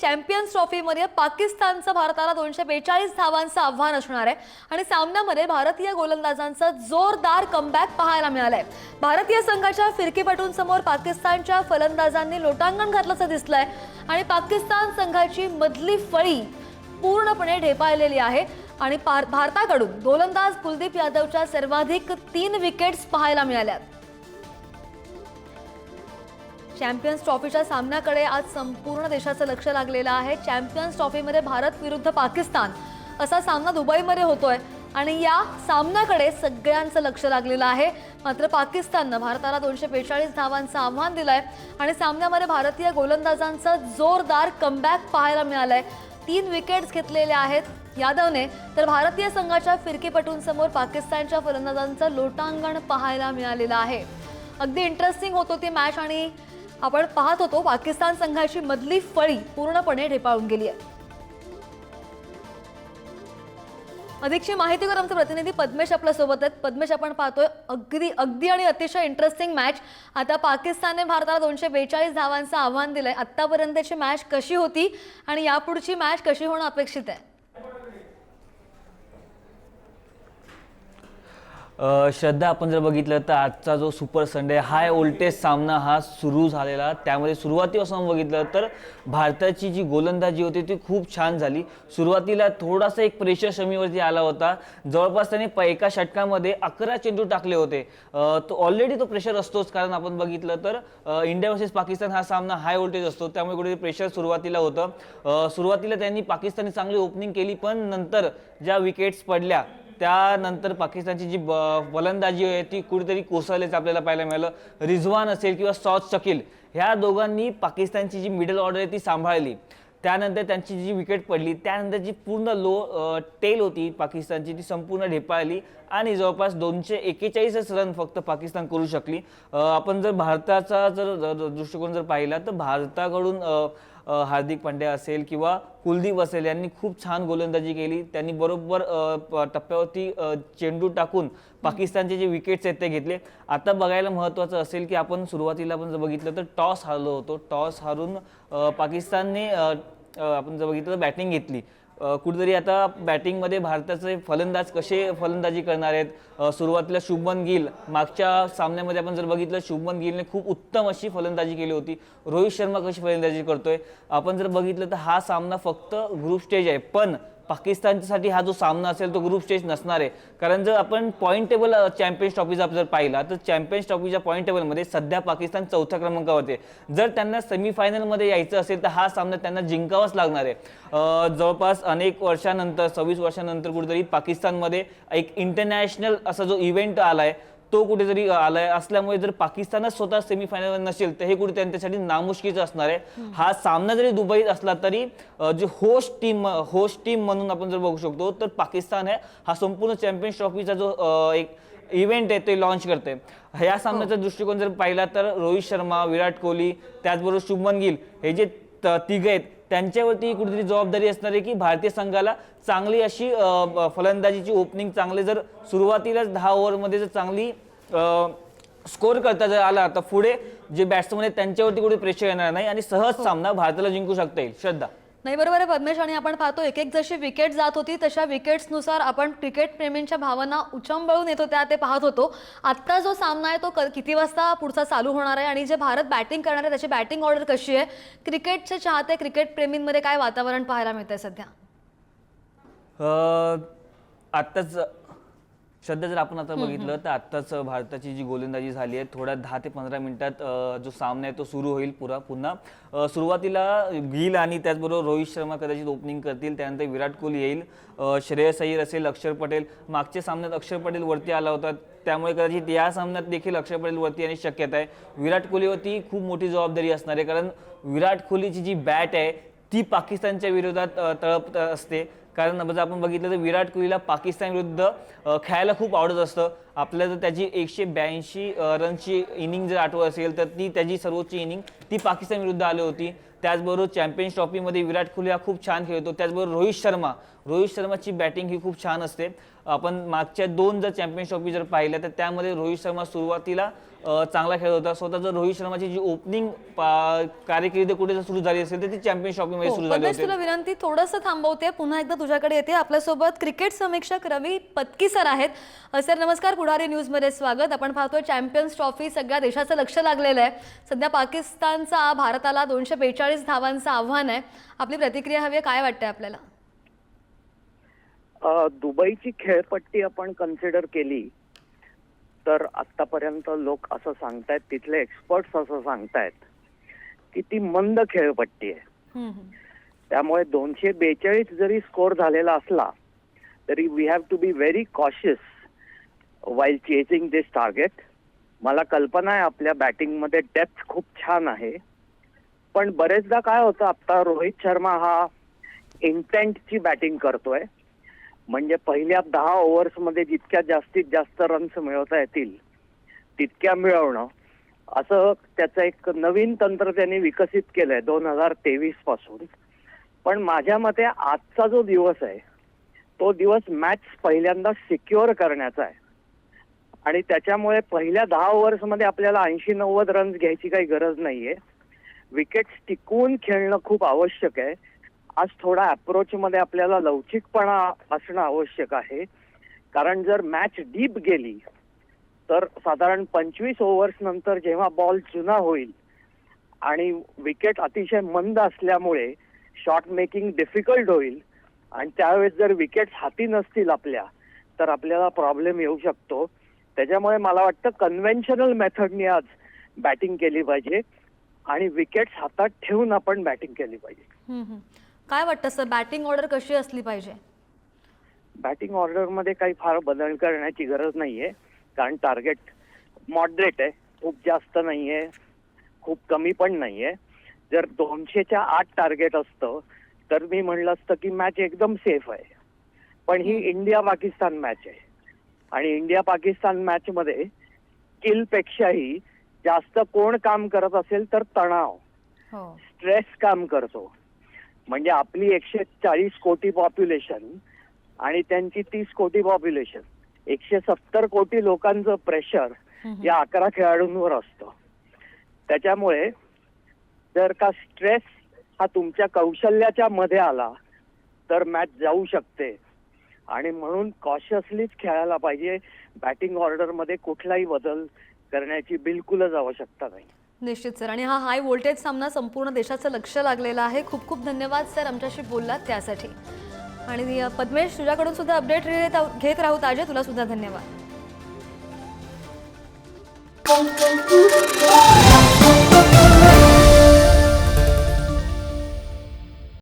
Champions ट्रॉफीमध्ये पाकिस्तानचं भारताला दोनशे बेचाळीस धावांचं आव्हान असणार आहे. आणि सामन्यामध्ये भारतीय गोलंदाजांचं जोरदार कमबॅक पाहायला मिळालंय. भारतीय संघाच्या फिरकीपटूंसमोर पाकिस्तानच्या फलंदाजांनी लोटांगण घातल्याचं दिसलंय. आणि पाकिस्तान संघाची मधली फळी पूर्णपणे ढेपाळलेली आहे. आणि भारताकडून गोलंदाज कुलदीप यादवच्या सर्वाधिक तीन विकेट्स पाहायला मिळाल्यात. चॅम्पियन्स ट्रॉफीच्या सामन्याकडे आज संपूर्ण देशाचं लक्ष लागलेलं आहे. चॅम्पियन्स ट्रॉफीमध्ये भारत विरुद्ध पाकिस्तान असा सामना दुबईमध्ये होतोय आणि या सामन्याकडे सगळ्यांचं लक्ष लागलेलं आहे. मात्र पाकिस्ताननं भारताला दोनशे बेचाळीस धावांचं आव्हान दिलंय आणि सामन्यामध्ये भारतीय गोलंदाजांचं जोरदार कमबॅक पाहायला मिळालंय. तीन विकेट्स घेतलेल्या आहेत यादवने. तर भारतीय संघाच्या फिरकीपटूंसमोर पाकिस्तानच्या फलंदाजांचं लोटांगण पाहायला मिळालेलं आहे. अगदी इंटरेस्टिंग होत होती मॅच आणि आपण पाहत होतो पाकिस्तान संघाची मधली फळी पूर्णपणे ढेपाळून गेली आहे. अधिकची माहितीवर आमचे प्रतिनिधी पद्मेश आपल्यासोबत आहेत. पद्मेश आपण पाहतोय अगदी अगदी आणि अतिशय इंटरेस्टिंग मॅच आता पाकिस्तानने भारताला दोनशे बेचाळीस धावांचं आव्हान दिलंय. आतापर्यंतची मॅच कशी होती आणि यापुढची मॅच कशी होणं अपेक्षित आहे? श्रद्धा आपण जर बघितलं तर आजचा जो सुपर संडे हाय वोल्टेज सामना हा सुरू झालेला. त्यामध्ये सुरुवातीपासून बघितलं तर भारताची जी गोलंदाजी होती ती खूप छान झाली. सुरुवातीला थोडासा एक प्रेशर शमीवरती आला होता. जवळपास त्याने प- एका षटकामध्ये अकरा चेंडू टाकले होते. तो ऑलरेडी तो प्रेशर असतोच. कारण आपण बघितलं तर इंडिया वर्सेस पाकिस्तान हा सामना हाय वोल्टेज असतो. त्यामुळे कुठे प्रेशर सुरुवातीला होतं. सुरुवातीला त्यांनी पाकिस्तानी चांगली ओपनिंग केली पण नंतर ज्या विकेट्स पडल्या त्यानंतर पाकिस्तानची जी ब- फलंदाजी आहे ती कुठेतरी कोसळल्याचं आपल्याला पाहायला मिळालं. रिझवान असेल किंवा सॉज शकील ह्या दोघांनी पाकिस्तानची जी मिडल ऑर्डर आहे ती सांभाळली. त्यानंतर त्यांची जी विकेट पडली त्यानंतर जी पूर्ण लो टेल होती पाकिस्तानची ती संपूर्ण ढेपाळली आणि जवळपास दोनशे एकेचाळीसच रन फक्त पाकिस्तान करू शकली. आपण जर भारताचा जर दृष्टिकोन जर पाहिला तर भारताकडून हार्दिक पांड्या असेल किंवा कुलदीप असेल यांनी खूप छान गोलंदाजी केली. त्यांनी बरोबर टप्प्यावरती चेंडू टाकून पाकिस्तानचे जे विकेट्स आहेत ते घेतले. आता बघायला महत्त्वाचं असेल की आपण सुरुवातीला आपण जर बघितलं तर टॉस हारलो होतो. टॉस हारून पाकिस्तानने आपण जर बघितलं तर बॅटिंग घेतली. कुठेतरी आता बॅटिंगमध्ये भारताचे फलंदाज कसे फलंदाजी करणार आहेत? सुरुवातीला शुभमन गिल मागच्या सामन्यामध्ये आपण जर बघितलं शुभमन गिलने खूप उत्तम अशी फलंदाजी केली होती. रोहित शर्मा कशी फलंदाजी करतोय? आपण जर बघितलं तर हा सामना फक्त ग्रुप स्टेज आहे. पण पाकिस्तानसाठी हा जो सामना असेल तो ग्रुप स्टेज नसणार आहे. कारण जर आपण पॉईंट टेबल चॅम्पियन्स ट्रॉफीचा जर पाहिला तर चॅम्पियन्स ट्रॉफीच्या पॉईंट टेबलमध्ये सध्या पाकिस्तान चौथ्या क्रमांकावरती आहे. जर त्यांना सेमीफायनलमध्ये यायचं असेल तर हा सामना त्यांना जिंकावाच लागणार आहे. जवळपास अनेक वर्षानंतर सव्वीस वर्षानंतर कुठेतरी पाकिस्तानमध्ये एक इंटरनॅशनल असा जो इव्हेंट आला आहे तो कुठेतरी आलाय. असल्यामुळे जर पाकिस्तानच स्वतः सेमीफायनल नसेल तर हे कुठे त्यांच्यासाठी नामुष्कीचं असणार आहे. हा सामना जरी दुबईत असला तरी जे होस्ट टीम होस्ट टीम म्हणून आपण जर बघू शकतो तर पाकिस्तान आहे. हा संपूर्ण चॅम्पियन्स ट्रॉफीचा जो एक इव्हेंट आहे ते लॉन्च करते ह्या सामन्याचा दृष्टिकोन जर पाहिला तर रोहित शर्मा विराट कोहली त्याचबरोबर शुभमन गिल हे जे तिघं आहेत. त्यांच्यावरती कुठेतरी जबाबदारी असणार आहे की भारतीय संघाला चांगली अशी फलंदाजीची ओपनिंग चांगले जर सुरुवातीलाच दहा ओव्हरमध्ये जर चांगली स्कोर करता जर आला तर पुढे जे बॅट्समन आहेत त्यांच्यावरती कुठे प्रेशर येणार नाही आणि सहज सामना भारताला जिंकू शकता येईल. श्रद्धा. नाही बरोबर आहे पद्मेश. आणि आपण पाहतो एक एक जशी विकेट जात होती तशा विकेट्सनुसार आपण क्रिकेट प्रेमींच्या भावना उचंबळून येत होत्या ते पाहत होतो. आत्ता जो सामना आहे तो क- किती वाजता पुढचा चालू होणार आहे? आणि जे भारत बॅटिंग करणार आहे त्याची बॅटिंग ऑर्डर कशी आहे? क्रिकेटचे चाहते क्रिकेट प्रेमींमध्ये काय वातावरण पाहायला मिळतंय सध्या? आत्ताच सध्या जर आपण आता बघितलं तर आत्ताच भारताची जी गोलंदाजी झाली आहे थोड्या दहा ते पंधरा मिनिटात जो सामना आहे तो सुरू होईल पुरा पुन्हा. सुरुवातीला गिल आणि त्याचबरोबर रोहित शर्मा कदाचित ओपनिंग करतील त्यानंतर विराट कोहली येईल. श्रेयस अय्यर असेल अक्षर पटेल. मागच्या सामन्यात अक्षर पटेल वरती आला होता त्यामुळे कदाचित या सामन्यात देखील अक्षर पटेल वरती येण्याची शक्यता आहे. विराट कोहलीवरती खूप मोठी जबाबदारी असणार आहे कारण विराट कोहलीची जी बॅट आहे ती पाकिस्तानच्या विरोधात तळपत असते. कारण जर आपण बघितलं तर विराट कोहलीला पाकिस्तान विरुद्ध खेळायला खूप आवडत असतं. आपल्याला जर त्याची एकशे ब्याऐंशी रनची इनिंग जर आठवत असेल तर ती त्याची सर्वोच्च इनिंग ती पाकिस्तान विरुद्ध आली होती. त्याचबरोबर चॅम्पियन्स ट्रॉफीमध्ये विराट कोहली हा खूप छान खेळतो. त्याचबरोबर रोहित शर्मा. रोहित शर्माची बॅटिंग ही खूप छान असते. आपण मागच्या दोन जर चॅम्पियन्स ट्रॉफी जर पाहिल्या तर त्यामध्ये रोहित शर्मा सुरुवातीला चांगला खेळत होता. स्वतःचं रोहित शर्माची जी ओपनिंग कारकिर्दी कुठे सुरू झाली असेल तर ती चॅम्पियन्स ट्रॉफीमध्ये हो, सुरू झाली होती. तुला विनंती थोडंसं थांबवते. पुन्हा एकदा तुझ्याकडे येते. आपल्यासोबत क्रिकेट समीक्षक रवी पत्की सर आहेत. सर नमस्कार. पुढारी न्यूजमध्ये स्वागत. आपण पाहतोय चॅम्पियन्स ट्रॉफी सगळ्या देशाचं लक्ष लागलेलं आहे. सध्या पाकिस्तानचा भारताला दोनशे बेचाळीस धावांचं आव्हान आहे. आपली प्रतिक्रिया हवी आहे. काय वाटतंय आपल्याला? अ, दुबईची खेळपट्टी आपण कन्सिडर केली. तर आतापर्यंत लोक असं सांगतायत तिथले एक्सपर्ट्स असं सांगतायत की ती मंद खेळपट्टी आहे. त्यामुळे दोनशे बेचाळीस जरी स्कोर झालेला असला तरी we have to be very cautious while chasing this target मला कल्पना आहे आपल्या बॅटिंगमध्ये डेप्थ खूप छान आहे. पण बरेचदा काय होतं आता रोहित शर्मा हा इंटेंटची बॅटिंग करतोय. म्हणजे पहिल्या दहा ओव्हर्समध्ये जितक्या जास्तीत जास्त रन्स मिळवता येतील तितक्या मिळवणं. असं त्याचं एक नवीन तंत्र त्यांनी विकसित केलंय दोन हजार तेवीसपासून. पण माझ्या मते आजचा जो दिवस आहे तो दिवस मॅच पहिल्यांदा सिक्युअर करण्याचा आहे. आणि त्याच्यामुळे पहिल्या दहा ओव्हर्समध्ये आपल्याला ऐंशी नव्वद रन्स घ्यायची काही गरज नाहीये. विकेट्स टिकवून खेळणं खूप आवश्यक आहे. आज थोडा अप्रोच मध्ये आपल्याला लवचिकपणा असणं आवश्यक आहे. कारण जर मॅच डीप गेली तर साधारण पंचवीस ओव्हर्स नंतर जेव्हा बॉल जुना होईल आणि विकेट अतिशय मंद असल्यामुळे शॉट मेकिंग डिफिकल्ट होईल आणि त्यावेळेस जर विकेट्स हाती नसतील आपल्या तर आपल्याला प्रॉब्लेम येऊ शकतो. त्याच्यामुळे मला वाटतं कन्व्हेन्शनल मेथडनी आज बॅटिंग केली पाहिजे आणि विकेट्स हातात ठेवून आपण बॅटिंग केली पाहिजे. काय वाटतं सर बॅटिंग ऑर्डर कशी असली पाहिजे? बॅटिंग ऑर्डरमध्ये काही फार बदल करण्याची गरज नाहीये कारण टार्गेट मॉडरेट आहे खूप जास्त नाहीये खूप कमी पण नाहीये. जर दोनशेच्या आत टार्गेट असतं तर मी म्हणलं असतं की मॅच एकदम सेफ आहे. पण ही इंडिया पाकिस्तान मॅच आहे. आणि इंडिया पाकिस्तान मॅच मध्ये किल पेक्षाही जास्त कोण काम करत असेल तर तणाव हो. स्ट्रेस काम करतो. म्हणजे आपली एकशे चाळीस कोटी पॉप्युलेशन आणि त्यांची तीस कोटी पॉप्युलेशन एकशे सत्तर कोटी लोकांचं प्रेशर. या अकरा खेळाडूंवर असतं. त्याच्यामुळे जर का स्ट्रेस हा तुमच्या कौशल्याच्या मध्ये आला तर मॅच जाऊ शकते. आणि म्हणून कॉशियसलीच खेळायला पाहिजे. बॅटिंग ऑर्डरमध्ये कुठलाही बदल करण्याची बिलकुलच आवश्यकता नाही. निश्चित सर. आणि हा हाय व्होल्टेज सामना संपूर्ण देशाचं लक्ष लागलेला आहे. खूप खूप धन्यवाद सर आमच्याशी बोललात त्यासाठी. आणि पद्मेश तुझ्याकडून सुद्धा अपडेट घेत राहू ताजे. तुला सुद्धा धन्यवाद.